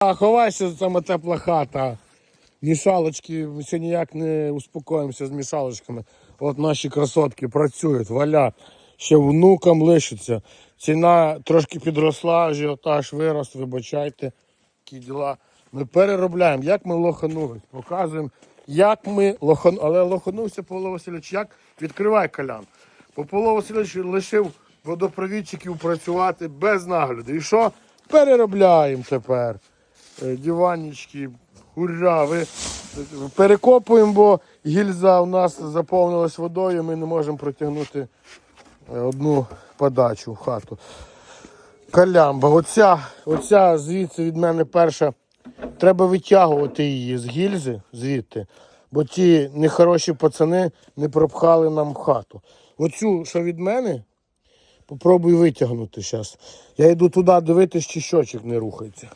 А, ховайся, саме тепла хата. Мішалочки, ми ще ніяк не успокоїмося з мішалочками. От наші красотки працюють, валя, ще внукам лишиться. Ціна трошки підросла, ажіотаж вирос, вибачайте, які діла. Ми переробляємо, як ми лоханулись, показуємо, як ми лоханули. Але лоханувся Павло Васильович, як відкривай калян. Бо Павло Васильович лишив водопровідчиків працювати без нагляду. І що? Переробляємо тепер. Е, Диванічки, ура! Ви перекопуємо, бо гільза у нас заповнилась водою, ми не можемо протягнути е, одну подачу в хату. Калямба, оця, оця звідси від мене перша. Треба витягувати її з гільзи звідти, бо ті нехороші пацани не пропхали нам хату. Оцю, що від мене, попробуй витягнути зараз. Я йду туди дивитись, чи щочок не рухається.